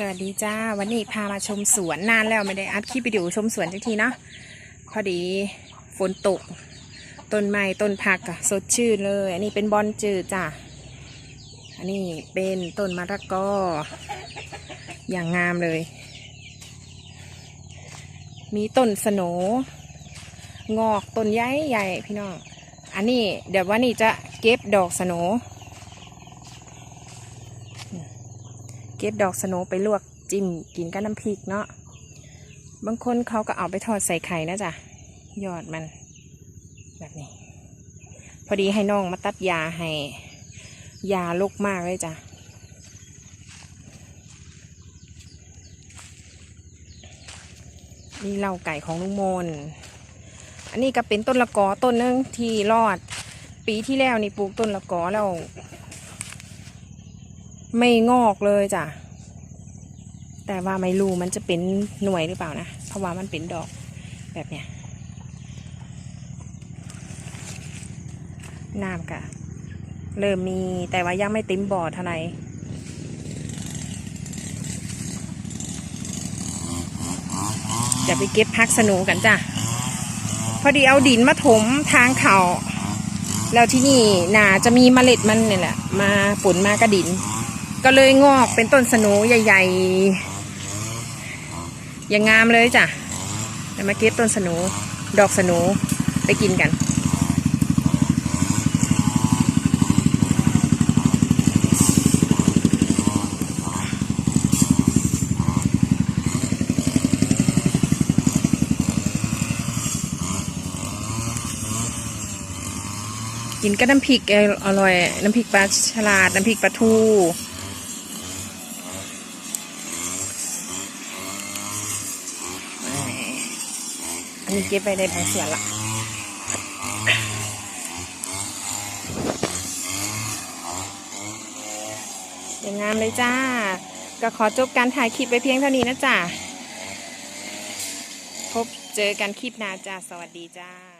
สวัสดีจ้า วันนี้พามาชมสวนนานแล้วไม่ได้อัดคลิปวิดีโอชมสวนจักทีเนาะพอดีฝนตก ต้นไม้ต้นผักอะสดชื่นเลย อันนี้เป็นบอนจืดจ้ะอันนี้เป็นต้นมะระกอ อย่างงามเลย มีต้นสโนงอกต้นใหญ่ใหญ่พี่น้องอันนี้เดี๋ยววันนี้จะเก็บดอกสโน เก็บดอกสโนว์ไปลวกจิ้มกินกับน้ำพริกเนาะ บางคนเขาก็เอาไปทอดใส่ไข่นะจ๊ะ ยอดมัน แบบนี้ พอดีให้น้องมาตัดยาให้ ยาลกมากเลยจ้ะนี่เหล่าไก่ของลุงมน อันนี้ก็เป็นต้นละกอต้นนึงที่รอด ปีที่แล้วนี่ปลูกต้นละกอแล้ว ไม่งอกเลยจ้ะ แต่ว่าไม่รู้มันจะเป็นหน่วยหรือเปล่านะ เพราะว่ามันเป็นดอกแบบเนี้ยน้ำกะเริ่มมีแต่ว่ายังไม่เต็มบ่อเท่าไหร่เดี๋ยวไปเก็บพักสนูกันจ้ะ พอดีเอาดินมาถมทางเขา แล้วที่นี่นาจะมีเมล็ดมันเนี่ยแหละ มาฝนมากระดิน ก็เลยงอกเป็นต้นสนูใหญ่ๆ อย่างงามเลยจ้ะเดี๋ยวมาเก็บต้นสนูดอกสนูไปกินกัน กินกับน้ำพริกอร่อย น้ำพริกปลาฉลาด น้ำพริกปลาทู อันนี้เก็บไปได้บางส่วนละอย่างงามเลยจ้า ก็ขอจบการถ่ายคลิปไปเพียงเท่านี้นะจ้าพบเจอกันคลิปหน้าจ้า สวัสดีจ้า